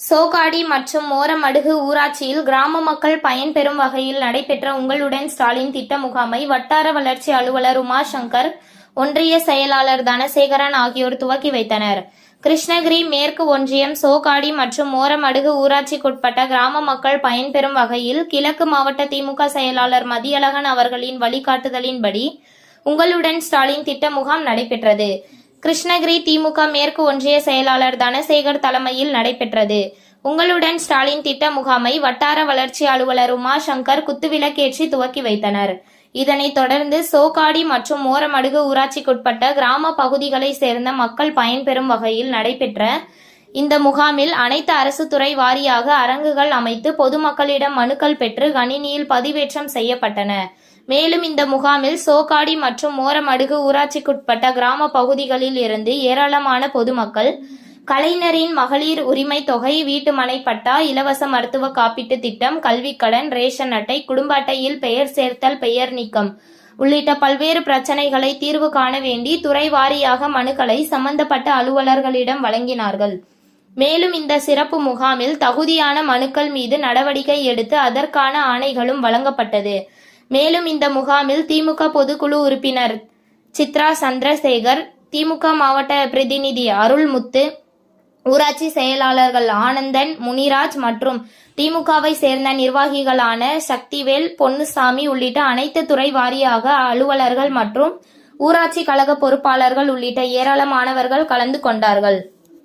சோகாடி மற்றும் மோரமடுகு ஊராட்சியில் கிராம மக்கள் பயன்பெறும் வகையில் நடைபெற்ற உங்களுடன் ஸ்டாலின் திட்ட முகாமை வட்டார வளர்ச்சி அலுவலர் உமாசங்கர் ஒன்றிய செயலாளர் தனசேகரன் ஆகியோர் துவக்கி வைத்தனர். கிருஷ்ணகிரி மேற்கு ஒன்றியம் சோகாடி மற்றும் மோரமடுகு ஊராட்சிக்குட்பட்ட கிராம மக்கள் பயன்பெறும் வகையில் கிழக்கு மாவட்ட திமுக செயலாளர் மதியழகன் அவர்களின் வழிகாட்டுதலின்படி உங்களுடன் ஸ்டாலின் திட்ட முகாம் நடைபெற்றது. கிருஷ்ணகிரி திமுக மேற்கு ஒன்றிய செயலாளர் தனசேகர் தலைமையில் நடைபெற்றது. உங்களுடன் ஸ்டாலின் திட்ட முகாமை வட்டார வளர்ச்சி அலுவலர் உமாசங்கர் குத்துவிளக்கேற்றி துவக்கி வைத்தனர். இதனைத் தொடர்ந்து சோகாடி மற்றும் மோரமடுகு ஊராட்சிக்குட்பட்ட கிராம பகுதிகளை சேர்ந்த மக்கள் பயன்பெறும் வகையில் நடைபெற்ற இந்த முகாமில் அனைத்து அரசு துறை வாரியாக அரங்குகள் அமைத்து பொதுமக்களிடம் மனுக்கள் பெற்று கணினியில் பதிவேற்றம் செய்யப்பட்டன. மேலும் இந்த முகாமில் சோகாடி மற்றும் மோரமடுகு ஊராட்சிக்குட்பட்ட கிராம பகுதிகளில் இருந்து ஏராளமான பொதுமக்கள் கலைஞரின் மகளிர் உரிமை தொகை வீட்டுமனை பட்டா இலவச மருத்துவ காப்பீட்டு திட்டம் கல்விக்கடன் ரேஷன் அட்டை குடும்ப அட்டையில் பெயர் சேர்த்தல் பெயர் நீக்கம் உள்ளிட்ட பல்வேறு பிரச்சனைகளை தீர்வு காண வேண்டி துறை வாரியாக மனுக்களை சம்பந்தப்பட்ட அலுவலர்களிடம் வழங்கினார்கள். மேலும் இந்த சிறப்பு முகாமில் தகுதியான மனுக்கள் மீது நடவடிக்கை எடுத்து அதற்கான ஆணைகளும் வழங்கப்பட்டது. மேலும் இந்த முகாமில் திமுக பொதுக்குழு உறுப்பினர் சித்ரா சந்திரசேகர் திமுக மாவட்ட பிரதிநிதி அருள்முத்து ஊராட்சி செயலாளர்கள் ஆனந்தன் முனிராஜ் மற்றும் திமுகவை சேர்ந்த நிர்வாகிகளான சக்திவேல் பொன்னுசாமி உள்ளிட்ட அனைத்து துறை வாரியாக அலுவலர்கள் மற்றும் ஊராட்சி கழக பொறுப்பாளர்கள் உள்ளிட்ட ஏராளமானவர்கள் கலந்து கொண்டார்கள்.